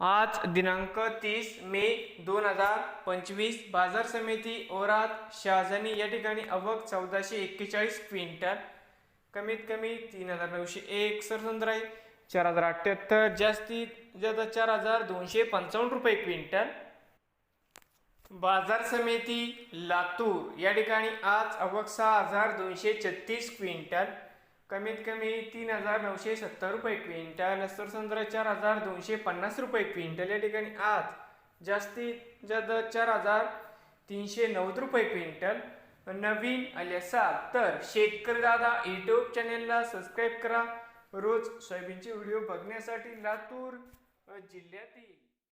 आज दिनांक तीस मे दोन हजार पंचवीस. बाजार समिती ओरात शहाजनी या ठिकाणी अवक चौदाशे एक्केचाळीस क्विंटल कमीत कमी तीन हजार नऊशे एक सरसंद्र आहे चार हजार अठ्ठ्याहत्तर जास्तीत जास्त चार हजार दोनशे पंचावन्न रुपये क्विंटल. बाजार समिती लातूर या ठिकाणी आज अवक सहा हजार दोनशे छत्तीस क्विंटल. कमीत कमी तीन हजार नऊशे सत्तर रुपये क्विंटल सरसंद्र चार हजार दोनशे पन्नास रुपये क्विंटल या ठिकाणी आज जास्तीत जास्त चार हजार तीनशे नव्वद रुपये क्विंटल. नवीन आले असाल तर शेतकरी दादा यूट्यूब चॅनेलला सबस्क्राईब करा. रोज सोयाबीनचे व्हिडिओ बघण्यासाठी लातूर जिल्ह्यातील